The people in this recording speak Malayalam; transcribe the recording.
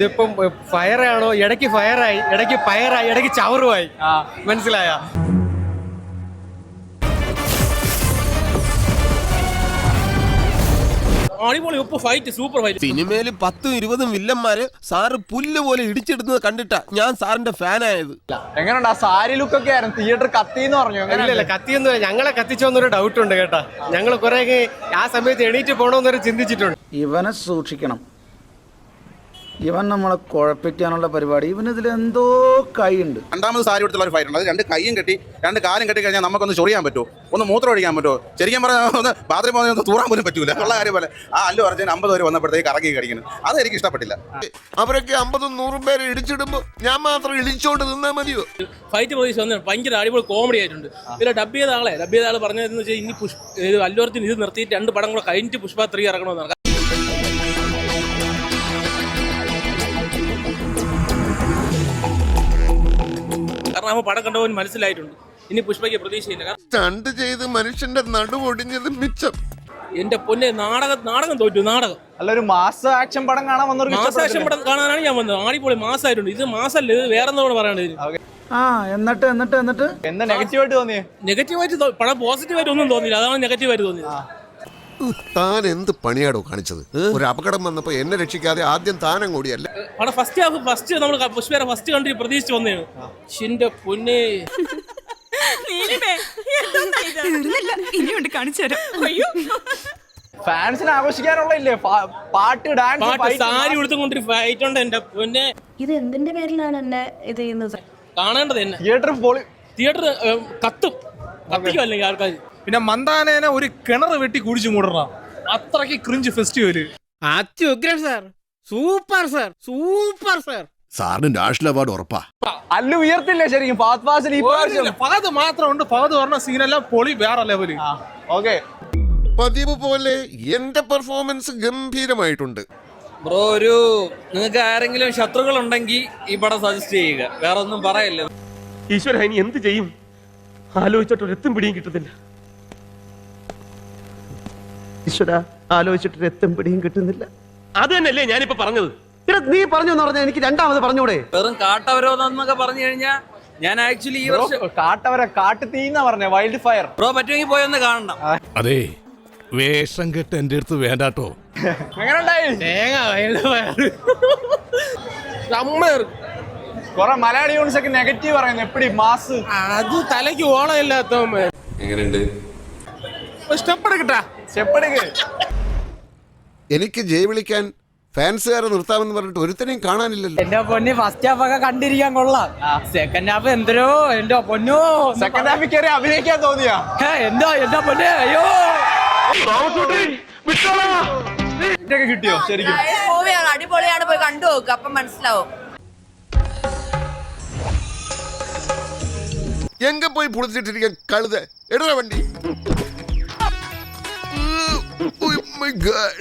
ഇതിപ്പം ഫയറാണോ? ആണോ ഇടയ്ക്ക് ഫയറായി ഇടയ്ക്ക് ഫയറായി ഇടയ്ക്ക് ചവറുമായി. മനസ്സിലായ? സിനിമയിൽ ഉപ്പ് ഫൈറ്റ് സൂപ്പർ ഫൈറ്റ് സിനിമയിൽ പത്തും ഇരുപതും വില്ലന്മാര് സാറ് പുല്ല് പോലെ ഇടിച്ചെടുത്തത് കണ്ടിട്ട ഞാൻ സാറിന്റെ ഫാൻ എങ്ങനെയുണ്ട്? ആ സാരി ലുക്ക് ഒക്കെ ആയിരുന്നു. തിയേറ്റർ കത്തി എന്ന് പറഞ്ഞു. ഇല്ല ഇല്ല കത്തിയൊന്നും ഞങ്ങളെ കത്തിച്ചോന്നൊരു ഡൗട്ട് ഉണ്ട് കേട്ടാ. ഞങ്ങൾ കുറെ ആ സമയത്ത് എണീറ്റ് പോണോന്നൊരു ചിന്തിച്ചിട്ടുണ്ട്. ഇവനെ സൂക്ഷിക്കണം. ഇവൻ നമ്മളെ കുഴപ്പിക്കാനുള്ള പരിപാടി. ഇവൻ ഇവനിതിൽ എന്തോ കൈയുണ്ട്. രണ്ടാമത് സാരി എടുത്തുള്ള ഒരു ഫൈറ്റ് ഉണ്ട്. അത് രണ്ട് കൈയും കെട്ടി രണ്ട് കാലും കെട്ടി കഴിഞ്ഞാൽ നമുക്കൊന്ന് ചൊറിയാൻ പറ്റുമോ? ഒന്ന് മൂത്രം ഒഴിക്കാൻ പറ്റുമോ? ശരിക്കും പറഞ്ഞാൽ ഒന്ന് ബാത്റൂം പോകുന്ന ഒന്ന് തൂറാൻ പോലും പറ്റൂല. ഉള്ള കാര്യം പോലെ. ആ അല്ലു അർജുൻ അമ്പത് പേര് വന്നപ്പോഴത്തേക്ക് കറങ്ങി കടിക്കുന്നു. അത് എനിക്ക് ഇഷ്ടപ്പെട്ടില്ല. അവരൊക്കെ അമ്പതും നൂറും പേരെ ഇടിച്ചിടുമ്പോൾ ഞാൻ മാത്രം ഇടിച്ചോണ്ട് നിന്നാൽ മതിയോ? ഫൈറ്റ് പോയി വന്നു ഭയങ്കര അടിപൊളി കോമഡി ആയിട്ടുണ്ട്. ഇതിലെ ഡബ് ചെയ്ത ആളെ ഡബ് ചെയ്ത ആൾ പറഞ്ഞതെന്ന് വെച്ചാൽ ഇനി പുഷ് ഇത് അല്ലുവർത്തിന് ഇത് നിർത്തിയിട്ട് രണ്ട് പടം കൂടെ കഴിഞ്ഞിട്ട് പുഷ്പ ത്രീ ഇറങ്ങണമെന്നാണ്. കാരണം പടം കണ്ടവൻ മനസ്സിലായിട്ടുണ്ട്. ഇനി പുഷ്പയ്ക്ക് പ്രതീക്ഷയില്ല. സ്റ്റണ്ട് ചെയ്ത് മനുഷ്യന്റെ നടുവൊടിഞ്ഞത് മിച്ചം. എന്റെ പൊന്നെ നാടകം നാടകം തോറ്റു നാടകം. അല്ല ഒരു മാസ ആക്ഷൻ പടം കാണാൻ വന്നൊരു ആക്ഷൻ പടം കാണാനാണ് ഞാൻ വന്നത്. ആണിപ്പോളി മാസമായിട്ടുണ്ട് ഇത് മാസല്ല ഇത് വേറെ എന്തോ പറയണത് ആ എന്നിട്ട് എന്നിട്ട് എന്നിട്ട്? എന്താ നെഗറ്റീവ് ആയിട്ട് തോന്നിയേ? നെഗറ്റീവായിട്ട് ആയിട്ട് പടം പോസിറ്റീവായിട്ട് ഒന്നും തോന്നിയില്ല. അതാണ് നെഗറ്റീവായിട്ട് തോന്നിയത്. താൻ എന്ത് പണിയാടോ കാണിച്ചത്? ഒരു അപകടം വന്നപ്പോ എന്നെ രക്ഷിക്കാതെ ആദ്യം താനം കൂടിയല്ല ഫസ്റ്റ് ഹാഫ് ഫസ്റ്റ് നമ്മൾ പുഷ്പേരെ ഫസ്റ്റ് കണ്ടി പ്രതീക്ഷിച്ച് വന്നതാണ് ഷിന്റെ പൊന്നെ. തീർന്നില്ല ഇനിയുണ്ട് കാണിച്ചു തരാം. അയ്യോ. ഫാൻസിനെ ആഘോഷിക്കാനുള്ള ഇല്ലേ പാട്ട് ഡാൻസ് സാരി ഉടുത്തുകൊണ്ടൊരു ഫൈറ്റ് ഉണ്ട് എന്റെ പൊന്നെ. ഇത് എന്തിന്റെ പേരിലാണ് എന്നെ ഇത് ചെയ്യുന്നത്? കാണേണ്ടത് തന്നെ തിയേറ്റർ തിയേറ്റർ കത്തും. കത്തിക്കും അല്ലെങ്കിൽ ആൾക്കാർ പിന്നെ മന്ദാനേനെ ഒരു കിണർ വെട്ടി കുടിച്ചു മൂടണം. അത്രയ്ക്ക് cringe festival അത്യുഗ്രം sir. Super sir. Super sir. സാറിന് നാഷണൽ അവാർഡ് ഉറപ്പാ. അല്ലു ഉയർത്തില്ല ശരിക്കും? ഫാത് ഫാസിൽ ഈ പ്രാവശ്യം. ഫഹദ് മാത്രമുണ്ട്. ഫഹദ് പറഞ്ഞ സീനെല്ലാം പൊളി വേറെ ലെവൽ ഓക്കെ പതിവ് പോലെ എന്റെ പെർഫോമൻസ് ഗംഭീരമായിട്ടുണ്ട്. ബ്രോ ഒരു നിങ്ങൾക്ക് ആരെങ്കിലും ശത്രുക്കൾ ഉണ്ടെങ്കിൽ ഈ പടം സജസ്റ്റ് ചെയ്യുക. വേറെ ഒന്നും പറയല്ല. ഈശ്വര ഇനി എന്ത് ചെയ്യും? ആലോചിച്ചിട്ട് ഒരു എത്തും പിടിയും കിട്ടുന്നില്ല ഈശ്വര ആലോചിച്ചിട്ട് രക്തം പിടിയും കിട്ടുന്നില്ല. അത് തന്നെയല്ലേ ഞാനിപ്പോ പറഞ്ഞത്. നീ പറഞ്ഞു എന്ന് പറഞ്ഞാൽ എനിക്ക് രണ്ടാമത് പറഞ്ഞൂടെ? വെറും കാട്ടവരോന്നൊക്കെ പറഞ്ഞു കഴിഞ്ഞാൽ ഞാൻ ആക്ച്വലി ഈ വർഷം കാട്ടവരെ കാട്ടു തീന്നാ പറഞ്ഞേ വൈൽഡ് ഫയർ ബ്രോ പറ്റുമെങ്കിൽ പോയി ഒന്ന് കാണണം. അതെ വേഷം കെട്ട് എന്റെ അടുത്ത് വേണ്ടാട്ടോ. അങ്ങനെ ഉണ്ടായി തേങ്ങ വയറ്. അമ്മ കൊറേ മലയാളി യൂണിസ് ഒക്കെ നെഗറ്റീവ് പറയുന്നു എപ്പിടി മാസ്? അത് തലയ്ക്ക് ഓളമില്ലാത്തവന്മാർ സ്റ്റെപ്പ് എടുക്കട്ടാ സ്റ്റെപ്പ് എടുക്ക് എനിക്ക് ജയ് വിളിക്കാൻ ഫാൻസുകാരെ നിർത്താമെന്ന് പറഞ്ഞിട്ട് ഒരുത്തനെയും കാണാനില്ലല്ലോ. എന്റെ പൊന്നി ഫസ്റ്റ് ഹാഫ് ഒക്കെ കണ്ടിരിക്കാൻ കൊള്ളാം. സെക്കൻഡ് ഹാഫ് എന്തോ എന്റെ പൊന്നു. സെക്കൻഡ് ഹാഫിൽ കയറി അഭിനയിക്കാൻ തോന്നിയാ. എന്തോ എന്റെ പൊന്നെ? അയ്യോ. കിട്ടിയോ? ശരിക്കും. മൂവിയാണ് അടിപൊളിയാണ്. പോയി കണ്ടു നോക്കുക അപ്പം മനസ്സിലാവും. എങ്ക പോയി പൊളിച്ചിട്ടിരിക്കാൻ കഴുത. എടുത്ത വണ്ടി. Oh my God.